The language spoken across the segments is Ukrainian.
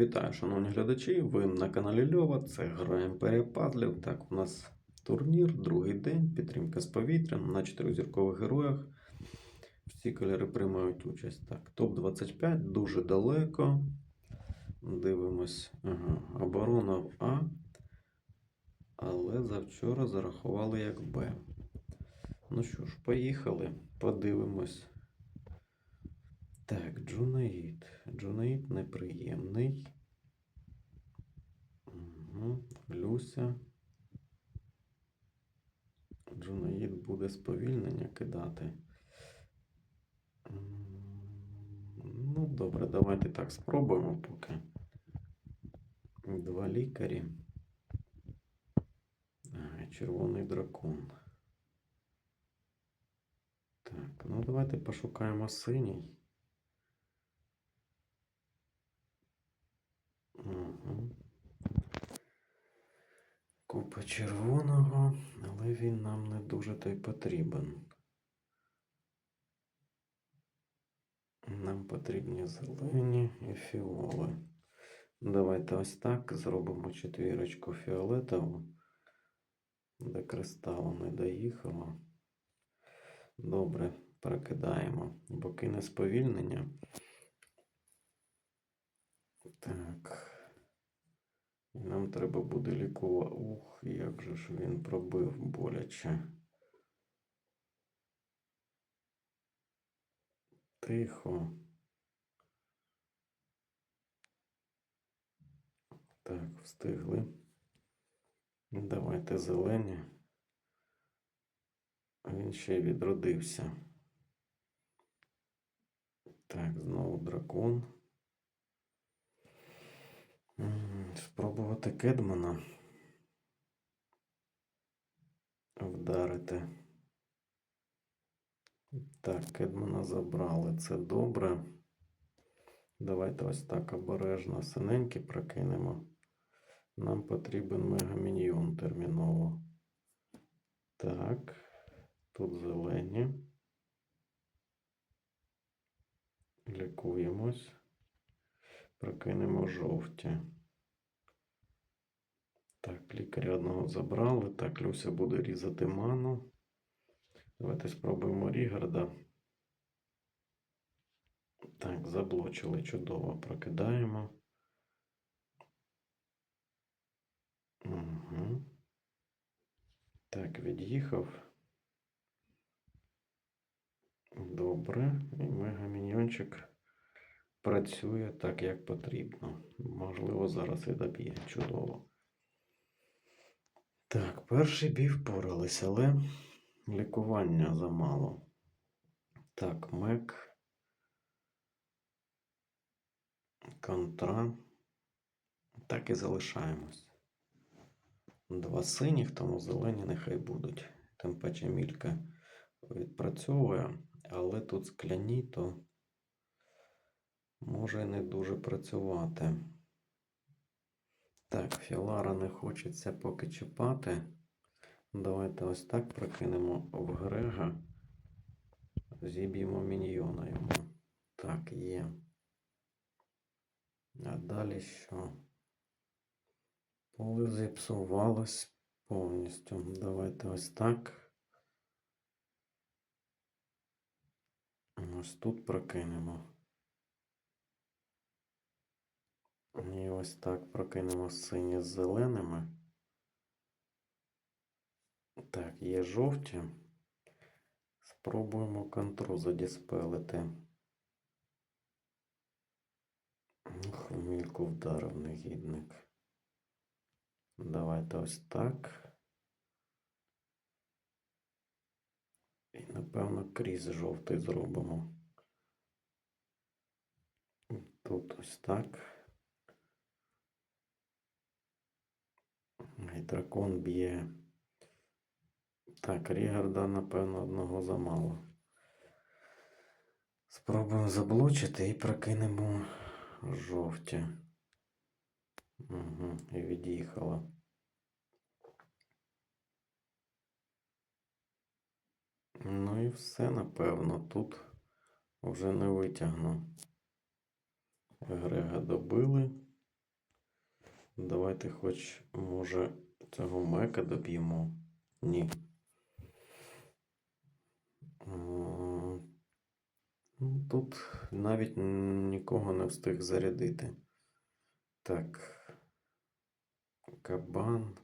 Вітаю, шановні глядачі. Ви на каналі Льова. Це гра Імперія Пазлів. Так, у нас турнір, другий день, підтримка з повітря на чотиризіркових героях. Всі кольори приймають участь. Так, топ-25 дуже далеко. Дивимось. Ага, оборона в А. Але завчора зарахували як Б. Ну що ж, поїхали. Подивимось. Так, Джунаїд. Джунаїд неприємний. Угу. Люся. Джунаїд буде сповільнення кидати. Ну, добре, давайте так спробуємо поки. Два лікарі. Червоний дракон. Так, ну давайте пошукаємо синій. Угу. Купа червоного, але він нам не дуже то й потрібен. Нам потрібні зелені і фіоли. Давайте ось так зробимо четвірочку фіолетову, де кристалу не доїхало. Добре, прокидаємо. Боки не сповільнення. Так. І нам треба буде лікувати. Ух, як же ж він пробив боляче. Тихо. Так, встигли. Давайте зелені. Він ще відродився. Так, знову дракон. Спробувати Кедмана вдарити. Так, Кедмана забрали. Це добре. Давайте ось так обережно синенькі прокинемо. Нам потрібен мегаміньйон терміново. Так, тут зелені. Лікуємось. Прокинемо жовті. Так, лікаря одного забрали. Так, Люся буде різати ману. Давайте спробуємо Рігарда. Так, заблочили чудово. Прокидаємо. Угу. Так, від'їхав. Добре. І мегаміньйончик працює так, як потрібно. Можливо, зараз і доб'є. Чудово. Так, перший бій впорались, але лікування замало. Так, мек. Контра. Так і залишаємось. Два синіх, тому зелені нехай будуть. Тим паче мілька відпрацьовує, але тут скляні, то може не дуже працювати. Так, Філара не хочеться поки чіпати. Давайте ось так прокинемо в Грега. Зіб'ємо міньйона йому. Так, є. А далі що? Поле зіпсувалось повністю. Давайте ось так. Ось тут прокинемо. І ось так прокинемо сині з зеленими. Так, є жовті. Спробуємо контру задіспелити. В вдарив негідник. Давайте ось так. І, напевно, крізь жовтий зробимо. Тут ось так. І б'є. Так, Рігарда, напевно, одного замало. Спробуємо заблочити і прокинемо жовті. Угу, і від'їхала. Ну і все, напевно, тут вже не витягну. Грега добили. Давайте хоч, може, цього мека доб'ємо. Ні. Ну, тут навіть нікого не встиг зарядити. Так. Кабан.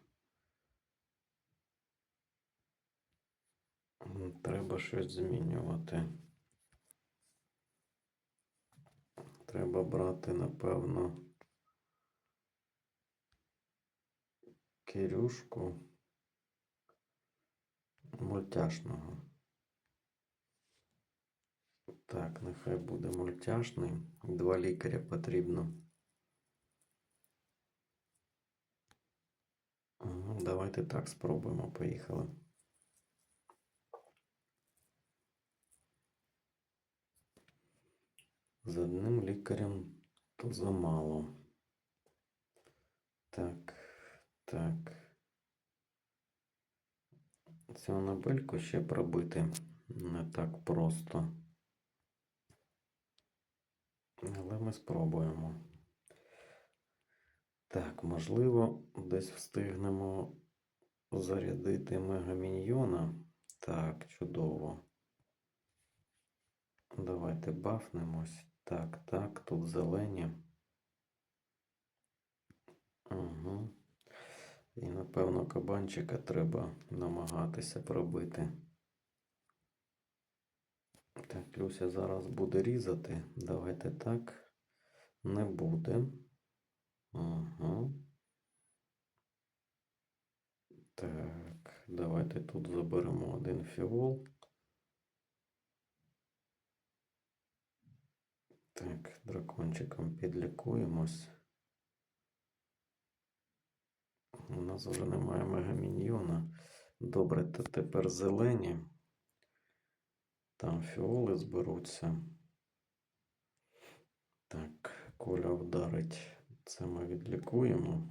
Треба щось змінювати. Треба брати, напевно, Кирюшку мультяшного. Так, нехай буде мультяшний. Два лікаря потрібно. Давайте так спробуємо. Поїхали. З одним лікарем то замало. Так, так. Цю анабельку ще пробити не так просто. Але ми спробуємо. Так, можливо, десь встигнемо зарядити мегаміньйона. Так, чудово. Давайте бафнемось. Так, так, тут зелені. Угу. І напевно кабанчика треба намагатися пробити. Так, Люся зараз буде різати. Давайте так. Не буде. Угу. Так, давайте тут заберемо один фіол. Так, дракончиком підлікуємось. У нас вже немає мегаміньйона. Добре, то тепер зелені. Там фіоли зберуться. Так, Коля вдарить. Це ми відлікуємо.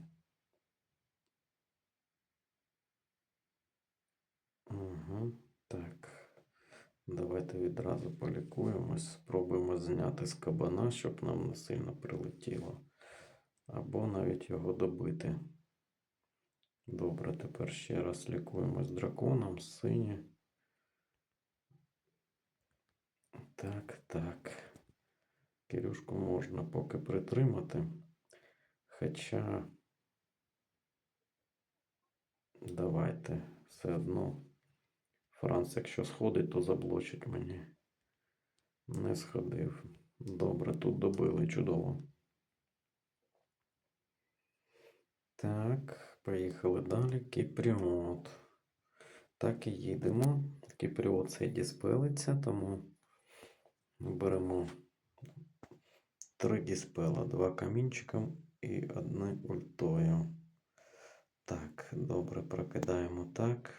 Угу, так. Давайте відразу полікуємось. Спробуємо зняти з кабана, щоб нам не сильно прилетіло. Або навіть його добити. Добре, тепер ще раз лікуємось драконом, сині. Так, так. Кирюшку можна поки притримати. Хоча давайте все одно. Франц, якщо сходить, то заблочить мені. Не сходив. Добре, тут добили чудово. Так, поїхали далі. Кіпріот. Так і їдемо. Кіпріот цей діспелиться, тому беремо три діспела, два камінчиком і одне ультою. Так, добре, прокидаємо так.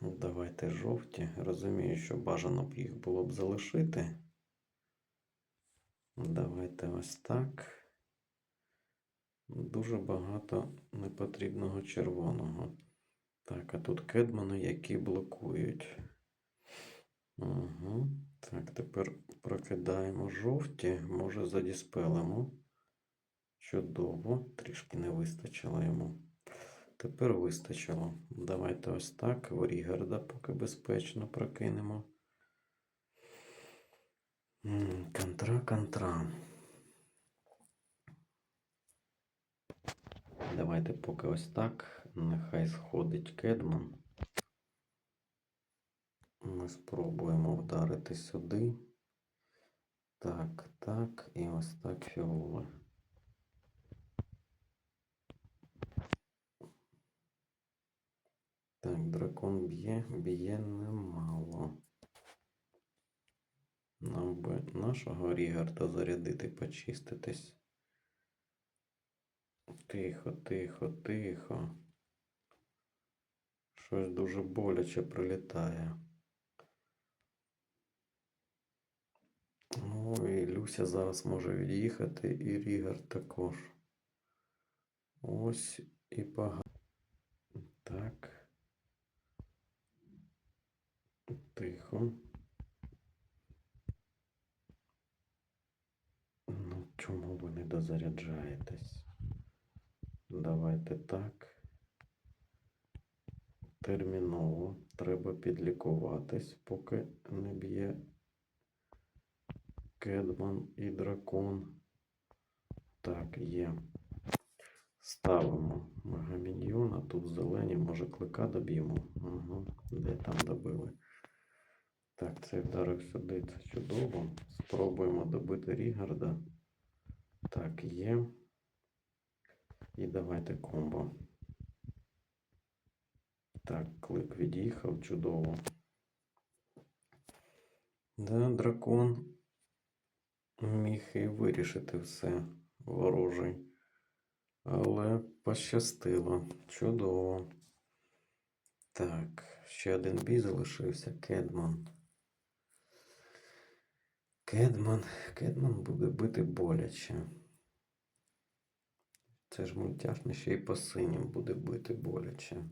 Давайте жовті. Розумію, що бажано б їх було б залишити. Давайте ось так. Дуже багато непотрібного червоного. Так, а тут кедмани, які блокують. Угу. Так, тепер прокидаємо жовті, може задіспелимо. Чудово, трішки не вистачило йому. Тепер вистачило. Давайте ось так. В Рігарда поки безпечно прокинемо. М, Контра, контра. Давайте поки ось так. Нехай сходить Кедман. Ми спробуємо вдарити сюди. Так, так, і ось так фіоли. Так, дракон б'є, б'є немало. Нам би нашого Рігарда зарядити, почиститись. Тихо, тихо, тихо. Щось дуже боляче прилітає. Ой, Люся зараз може від'їхати, і Рігар також. Ось і погано. Так. Тихо. Ну, чому ви не Давайте так. Терміново треба підлікуватись, поки не б'є Кедман і дракон. Так, є. Ставимо мегаміньйона. Тут зелені, може, клика доб'ємо. Угу. Де там добили? Так, цей вдарок сюди, це чудово. Спробуємо добити Рігарда. Так, є. І давайте комбо. Так, клик від'їхав, чудово. Да, дракон міг і вирішити все ворожий. Але пощастило. Чудово. Так, ще один бій залишився. Кедман. Кедман. Кедман буде бити боляче. Це ж мультяшне ще й по синім буде бити боляче.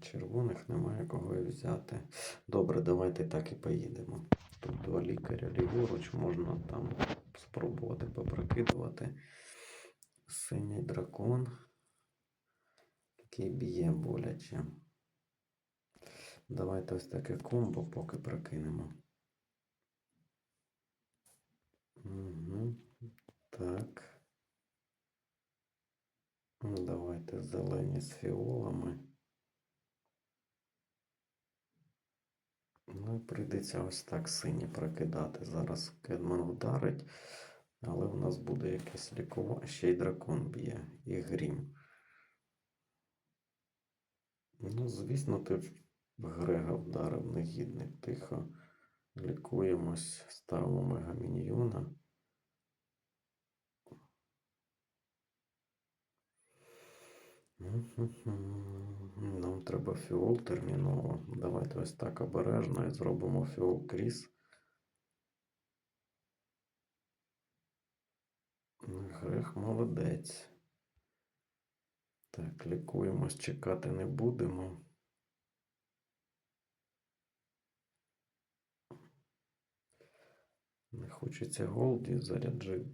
Червоних немає кого і взяти. Добре, давайте так і поїдемо. Тут два лікаря ліворуч, можна там спробувати попрокидувати. Синій дракон, який б'є боляче. Давайте ось таке комбо поки прокинемо. Угу. Так. Ну, Давайте зелені з фіолами. Ну, і прийдеться ось так сині прокидати. Зараз Кедман вдарить, але у нас буде якесь лікування. Ще й дракон б'є і грім. Ну, звісно, ти в Грега вдарив негідник. Тихо. Лікуємось, ставимо мегаміньйона. Нам треба фіол терміново. Давайте ось так обережно і зробимо фіол кріс. Грех молодець. Так, лікуємось, чекати не будемо. Не хочеться Голді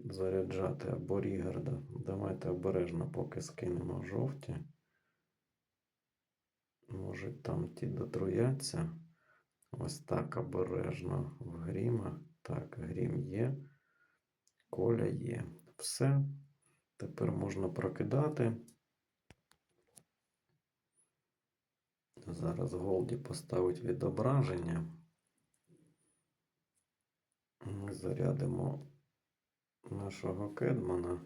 заряджати або Рігарда. Давайте обережно поки скинемо жовті. Може там ті дотруяться. Ось так обережно в гріма. Так, грім є. Коля є. Все. Тепер можна прокидати. Зараз Голді поставить відображення. Ми зарядимо нашого кедмана.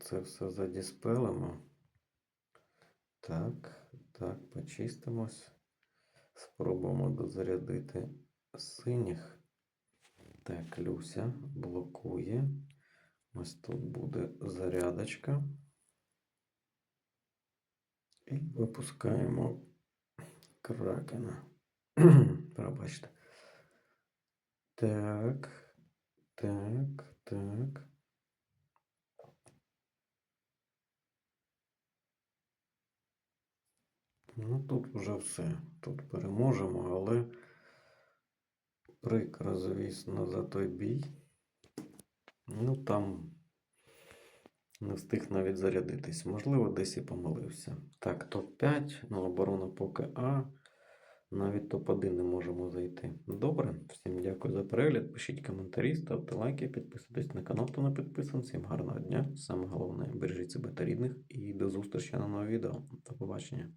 Це все задіспелимо. Так, так, почистимось. Спробуємо дозарядити синіх. Так, Люся блокує. Ось тут буде зарядочка. І випускаємо кракена. Пробачте. Так, так, так. Ну, тут вже все. Тут переможемо, але прикро, звісно, за той бій. Ну, там не встиг навіть зарядитись. Можливо, десь і помилився. Так, топ-5, ну, оборона поки А. Навіть топ-1 не можемо зайти. Добре, всім дякую за перегляд. Пишіть коментарі, ставте лайки, підписуйтесь на канал, хто не підписан. Всім гарного дня. Саме головне, бережіть себе та рідних і до зустрічі на новому відео. До побачення.